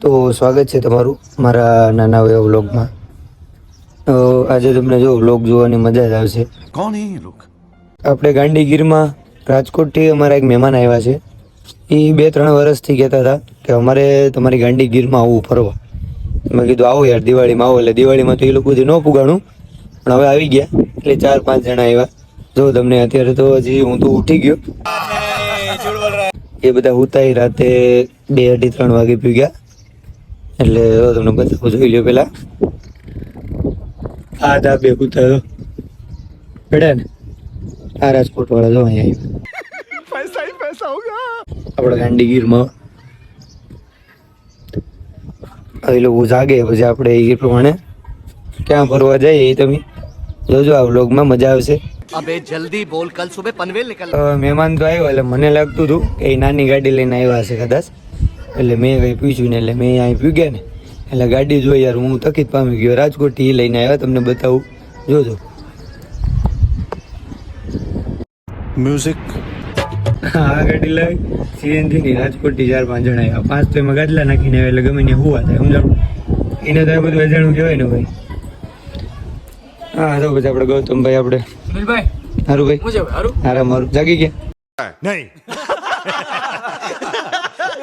તો સ્વાગત છે તમારું મારા નાના એવા વ્લોગમાં. તો આજે તમને જો વ્લોગ જોવાની મજા જ આવશે. કોણ એ લોક? આપણે ગાંધીગીરમાં રાજકોટથી અમારા એક મહેમાન આવ્યા છે. એ બે ત્રણ વર્ષથી કહેતા હતા કે અમારે તમારી ગાંધીગીરમાં આવવું ફરવા. મેં કીધું આવો યાર દિવાળીમાં આવો. એટલે દિવાળીમાં તો એ લોકોથી ન પુગાણું પણ હવે આવી ગયા. એટલે ચાર પાંચ જણા આવ્યા. જો તમને અત્યારે તો હજી હું તો ઉઠી ગયો. એ બધા હુતાઈ રાતે બે અઢી ત્રણ વાગે પી ગયા એટલે તમને બતાવું જોઈ લ્યો પેલા. આ દા બે કૂતરો પડે ને? આ રાજકોટ વાળા જો અહીંયા પૈસા હી પૈસા હોગા આપણા ગાંધીગીરમાં. એ લોકો જાગે પછી આપણે એ પ્રમાણે ક્યાં ફરવા જઈએ એ તમે જોજો આ વ્લોગમાં મજા આવશે. અબે જલ્દી બોલ કલ સુબહ પનવેલ નીકળ મહેમાન તો આવ્યો એટલે મને લાગતું હતું કે એ નાની ગાડી લઈને આવ્યા હશે કદાચ. એટલે મેં કંઈ પૂછ્યું ને એટલે મેં અહીં પી ગયા ને. એટલે ગાડી જોઈ યાર હું તકીત પામી ગયો. રાજકોટથી લઈને આવ્યા તમને બતાવું. જોજો. મ્યુઝિક આ ગાડી લાવી. સીએનજીની રાજકોટથી ચાર પાંચ જણા આવ્યા. પાંચ તો એમાં ગાદલા નાખીને આવ્યા એટલે ગમે ને હુવા થાય. સમજાણું? એને તો બધું વેચાણું કહેવાય ને ભાઈ. હા તો પછી આપણે ગૌતમભાઈ આપણે હારું ભાઈ? હારું? હારા મારું. જાગી ગયા? નહીં.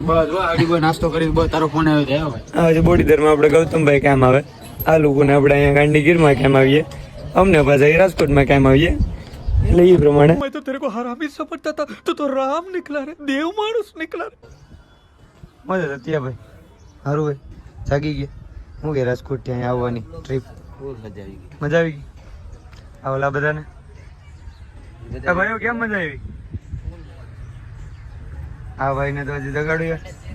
બસ આગળ નાસ્તો કરી તારો ફોન આવ્યો છે હવે હજી આપણે ગૌતમભાઈ કેમ આવે? આ લોકોને આપણે અહીંયા ગાંધીગીરમાં કેમ આવીએ? અમને પાછા રાજકોટમાં કેમ આવીએ? એટલે એ પ્રમાણે. તો તેરે કો હરામી સમજતા હતા. તો તો રામ નીકળા રે દેવ માણસ નીકળા રે. મજા હતી ભાઈ. હારું ભાઈ. જાગી ગયા. હું કે રાજકોટથી અહીંયા આવવાની ટ્રીપ મજા આવી ગઈ. મજા આવી ગઈ? આવલા બધાને? ભાઈઓ કેમ મજા આવી? આ ભાઈને તો હજી જગાડ્યું યાર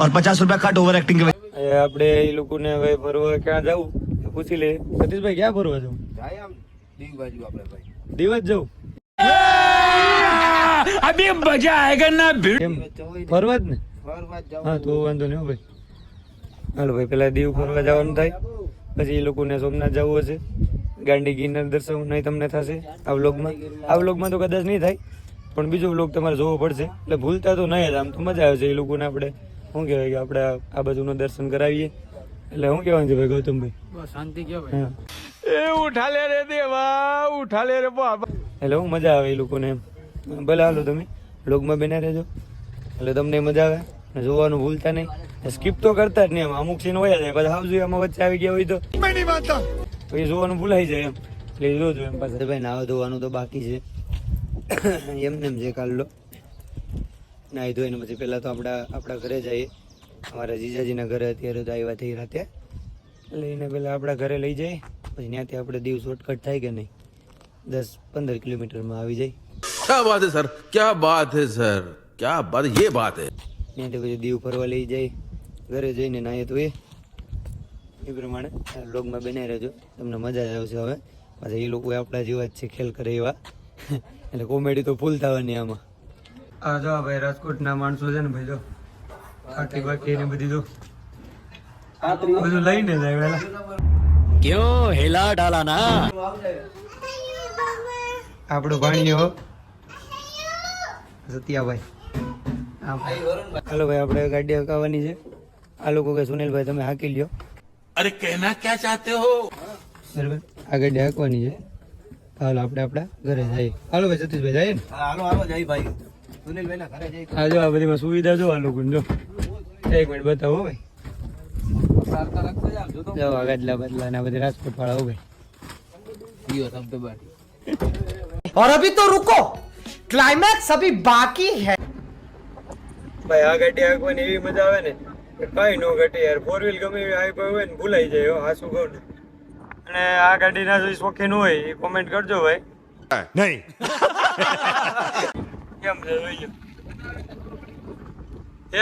और पचास रुपया कट ओवर एक्टिंग के એ આપણે એ લોકોને હવે ફરવા ક્યાં જવું એ પૂછી લે સતીશભાઈ ક્યાં ફરવા જવું દિવસ જવું અભી મજા આયેગા ના ભીડ કેમ ફરવા જ ને હા તો વાંધો નહીં હો ભાઈ હાલો ભાઈ પેલા દીવ ફરવા જવાનું થાય. પછી એ લોકોને સોમનાથ જવું હશે. ગાંડી ગિરનાર દર્શન નહીં તમને થશે આ વ્લોગમાં આ વ્લોગમાં તો કદાચ નહીં થાય પણ બીજો વ્લોગ તમારે જોવો પડશે. એટલે ભૂલતા તો નહીં આમ તો મજા આવે છે એ લોકોને આપણે શું કહેવાય કે આપણે આ બાજુનું દર્શન કરાવીએ. એટલે શું કહેવાનું છે ભાઈ ગૌતમભાઈ શાંતિ કયો એ ઉઠા લે રે દેવા ઉઠા લે રે બાપા એટલે હું મજા આવે એ લોકોને એમ? ભલે હાલો તમે વ્લોગમાં બેના રહેજો. એટલે તમને મજા આવે. જોવાનું ભૂલતા નહીં. સ્કીપ તો કરતા જ નહીં એમ. અમુક સીન હોય જાય પછી આવજો જોઈએ આમાં વચ્ચે આવી ગયા હોય તો. પછી જોવાનું ભૂલાઈ જાય એમ. એટલે જોજો એમ પાસે ભાઈ નાવા ધોવાનું તો બાકી છે. એમ ને એમ જે કાલ લો. નાહી ધોઈને પછી પહેલાં તો આપણા આપણા ઘરે જઈએ. અમારા જીજાજીના ઘરે અત્યારે તો આવ્યા થઈ રાતે. લઈને પહેલાં આપણા ઘરે લઈ જઈએ પછી ત્યાંથી આપણે દીવ શોર્ટકટ થાય કે નહીં? દસ પંદર કિલોમીટરમાં આવી જાય. ક્યાં બાત હે સર? ક્યાં બાત હે સર? ક્યાં બાત યે બાત હે. ત્યાંથી પછી દીવ ફરવા લઈ જાય. ઘરે જઈને નાહીએ તો એ. એ પ્રમાણે બ્લોગમાં બનાવી રહેજો. તમને મજા જ આવશે હવે. પાછા એ લોકો આપણા જેવા જ છે ખેલ કરે એવા. એટલે કોમેડી તો ફૂલ થવાની આમાં. આ જો ભાઈ રાજકોટના માણસો છે ને ભાઈ જો. આખી બાકી એને બધી જો. બધું લઈને જાય વેલા ક્યો હેલા ડાલા ના? આપણો ભાણિયો સત્યાભાઈ. હાલો ભાઈ આપણે ગાડી હકાવવાની છે આ લોકો કે સુનિલભાઈ તમે હાકી લ્યો अरे कहना क्या चाहते हो બરાબર આ ગાડી હાંકવાની છે હાલો આપણે આપણા ઘરે જઈએ હાલો ભાઈ સતીશભાઈ જઈએ ને હાલો હાલો જય ભાઈ સુનિલભાઈ ના ઘરે જઈ આ જો આ બધીમાં સુવિધા જો આ લોકોને જો એક મિનિટ બતાવો ભાઈ જો આ ગાદલા બદલા ને આ બધી રાજકોટ વાળા હો ભાઈ જીઓ શબ્દ બાર और अभी तो रुको क्लाइमैक्स अभी बाकी है ભાઈ આ ગાડી આગવાની એવી મજા આવે ને કે નો ન ઘટે યાર. ફોર વ્હીલ ગમે એવી હાઈ હોય ને ભૂલાઈ જાય હા શું કહું ને. અને આ ગાડીના જો શોખીન હોય એ કોમેન્ટ કરજો ભાઈ. નહીં. કેમ છે જોઈ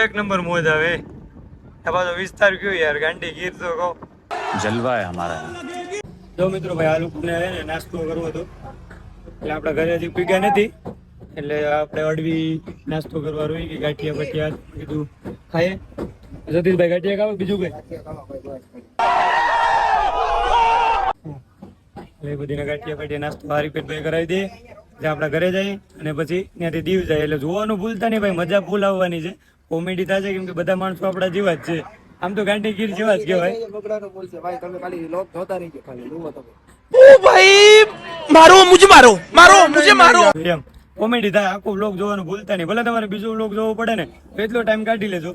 એક નંબર મોજ આવે. આ પાછો વિસ્તાર કયો યાર ગાંડી ગીર તો કહો. જલવાય અમારા. જો મિત્રો ભાઈ આ લોકોને નાસ્તો કરવો હતો. એટલે આપણા ઘરેથી પીગ્યા નથી. એટલે આપણે અડવી નાસ્તો કરવા રોઈ ગઈ ગાંઠિયા બટિયા કીધું ખાઈએ. જતીશભાઈ ગાંઠિયા ખાવ બીજું કઈ? એટલે બધીને ગાંઠિયા પાટીયા નાસ્તો હારી પેટ ભાઈ કરાવી દઈએ. જે આપણા ઘરે જઈએ અને પછી ત્યાંથી દીવ જાય. એટલે જોવાનું ભૂલતા નહીં ભાઈ મજા ફૂલ આવવાની છે. કોમેડી થશે કેમ કે બધા માણસો આપણા જેવા જ છે. આમ તો ગાંઠી ગીર જેવા જ કહેવાય. બગડાનો બોલશે ભાઈ તમે ખાલી લોક જોતા રહીજો ખાલી. જુઓ તમે. એમ. કોમેડી થાય આખો બ્લોગ જોવાનું ભૂલતા નહીં. ભલે તમારે બીજું બ્લોગ જોવો પડે ને એટલો ટાઈમ કાઢી લેજો.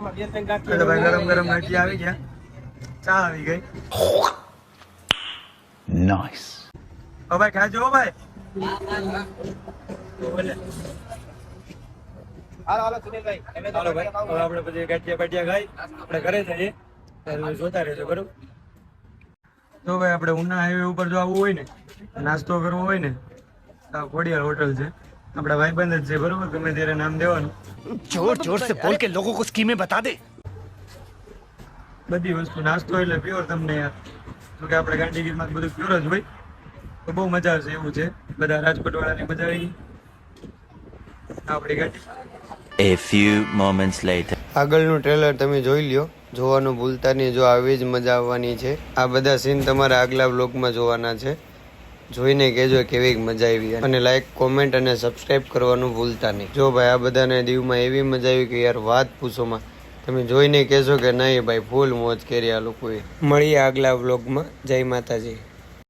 ભાઈ ગરમ ગરમ નાખી આવી ગયા. ચા આવી ગઈ. નાઈસ ઓ ભાઈ ખાજો ભાઈ. ભાઈ. પછી ગાંઠિયા બાટિયા ખાઈ આપણે ઘરે જઈએ. જોતા રહેજો બરોબર? તો ભાઈ આપણે ઉના હાઈવે ઉપર જો હોય ને નાસ્તો કરવો હોય ને ઘોડિયાર હોટલ છે. આપણા ભાઈબંધ જ છે બરોબર? ગમે ત્યારે નામ દેવાનું. જોર જોર સે બોલ કે લોકો કો સ્કીમે બતા દે. બધી વસ્તુ નાસ્તો એટલે પ્યોર તમને તો કે આપણે ગાંધીગીરમાં બધું પ્યોર જ હોય. તો બહુ મજા આવશે એવું છે. બધા રાજકોટવાળાની મજા આવી. આપણે ગાડી A few moments later. આગળનું ટ્રેલર તમે જોઈ લ્યો. જોવાનું ભૂલતા નહીં. જો આવી જ મજા આવવાની છે. આ બધા સીન તમારા આગલા બ્લોગમાં જોવાના છે. જોઈને કહેજો કેવી મજા આવી અને લાઈક કોમેન્ટ અને સબસ્ક્રાઈબ કરવાનું ભૂલતા નહીં. જો ભાઈ આ બધાને દીવમાં એવી મજા આવી કે યાર વાત પૂછોમાં તમે જોઈને કહેશો કે નહીં ભાઈ, ફૂલ મોજ કરી આ લોકોએ. મળીએ આગલા બ્લોગમાં જય માતાજી.